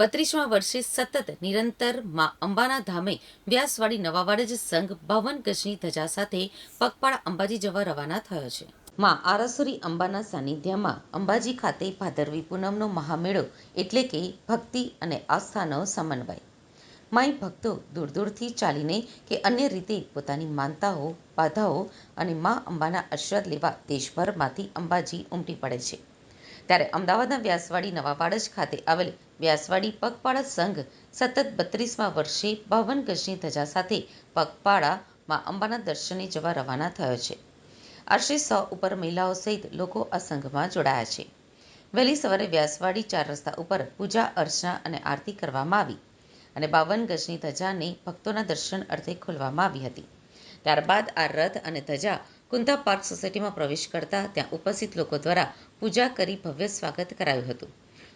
બત્રીસમાં વર્ષે સતત નિરંતરમાં અંબાના ધામે વ્યાસવાડી નવાવાડજ સંઘ બાવન ગજની ધજા સાથે પગપાળા અંબાજી જવા રવાના થયો છે. માં આરાસુરી અંબાના સાનિધ્યમાં અંબાજી ખાતે ભાદરવી પૂનમનો મહામેળો એટલે કે ભક્તિ અને આસ્થાનો સમન્વય. માય ભક્તો દૂર દૂરથી ચાલીને કે અન્ય રીતે પોતાની માનતાઓ, બાધાઓ અને મા અંબાના આશીર્વાદ લેવા દેશભરમાંથી અંબાજી ઉમટી પડે છે. ત્યારે અમદાવાદના વ્યાસવાડી નવાવાડજ ખાતે આવેલ વ્યાસવાડી પગપાળા સંઘ સતત બત્રીસમાં વર્ષે બાવન ગજની ધજા સાથે પગપાળા માં અંબાના દર્શને જવા રવાના થયો છે. આશરે સો ઉપર મહિલાઓ સહિત લોકો આ સંઘમાં જોડાયા છે. વહેલી સવારે વ્યાસવાડી ચાર રસ્તા ઉપર પૂજા, અર્ચના અને આરતી કરવામાં આવી અને બાવન ગજની ધજાને ભક્તોના દર્શન અર્થે ખોલવામાં આવી હતી. ત્યારબાદ આ રથ અને ધજા કુંતા પાર્ક સોસાયટીમાં પ્રવેશ કરતા ત્યાં ઉપસ્થિત લોકો દ્વારા પૂજા કરી ભવ્ય સ્વાગત કરાયું હતું.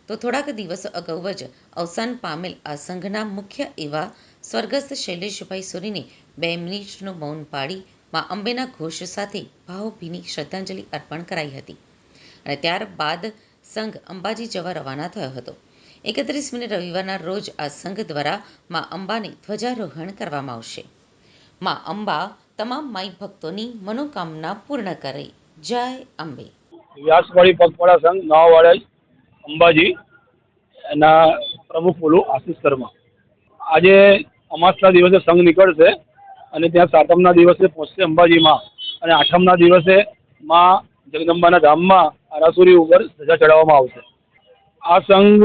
તો થોડાક દિવસો અગાઉ જ અવસાન પામેલ આ સંઘના મુખ્ય એવા સ્વર્ગસ્થ શૈલેષભાઈ સુરીને બે મિનિટનું મૌન પાડી માં અંબેના ઘોષ સાથે ભાવભીની શ્રદ્ધાંજલિ અર્પણ કરાઈ હતી. અને ત્યારબાદ સંઘ અંબાજી જવા રવાના થયો હતો. એકત્રીસ મિનિટ રવિવારના રોજ આ સંઘ દ્વારા માં અંબાને ધ્વજારોહણ કરવામાં આવશે. માં અંબા તમામ માઈ ભક્તોની મનોકામના પૂર્ણ કરે. જય અંબે. વ્યાસવાડી પગપાળા સંઘ, નવાવાડા અંબાજી એના પ્રમુખ બોલું આશિષ શર્મા. આજે અમાસના દિવસે સંઘ નીકળશે અને ત્યાં સાતમના દિવસે પહોંચશે અંબાજીમાં અને આઠમના દિવસે માં જગદંબાના ધામમાં આરાસુરી ઉપર ધજા ચડાવવામાં આવશે. આ સંઘ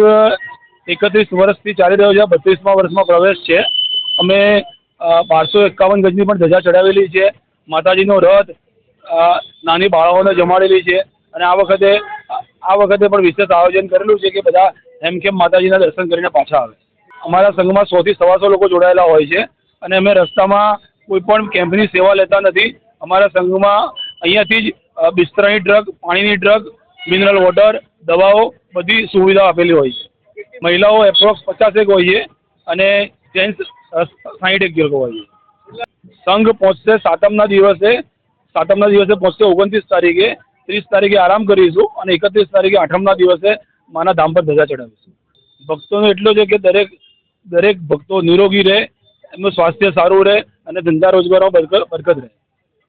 એકત્રીસ વર્ષથી ચાલી રહ્યો છે બત્રીસમાં વર્ષમાં પ્રવેશ છે. અમે બારસો એકાવન ગજની પણ ધજા ચડાવેલી છે. માતાજીનો રથ નાની બાળાઓને જમાડેલી છે. અને આ વખતે આ વખતે પણ વિશેષ આયોજન કરેલું છે કે બધા હેમખેમ માતાજીના દર્શન કરીને પાછા આવે. અમારા સંઘમાં સોથી સવાસો લોકો જોડાયેલા હોય છે અને અમે રસ્તામાં કોઈ પણ કેમ્પની સેવા લેતા નથી. અમારા સંઘમાં અહીંયાથી જ બિસ્તરાની ડ્રગ પાણીની ડ્રગ મિનરલ વોટર, દવાઓ બધી સુવિધા આપેલી હોય છે. મહિલાઓ એપ્રોક્સ પચાસેક હોય છે અને જેન્ટ્સ સાહીઠેક લોકો હોય છે. સંઘ પહોંચશે સાતમના દિવસે. સાતમના દિવસે પહોંચશે ઓગણત્રીસ તારીખે. ત્રીસ તારીખે આરામ કરીશું અને એકત્રીસ તારીખે આઠમના દિવસે માના ધામ પર ધજા ચડાવીશું ભક્તોનો એટલો છે કે દરેક દરેક ભક્તો નિરોગી રહે, એમનું સ્વાસ્થ્ય સારું રહે અને ધંધા બરકત બરકત રહે.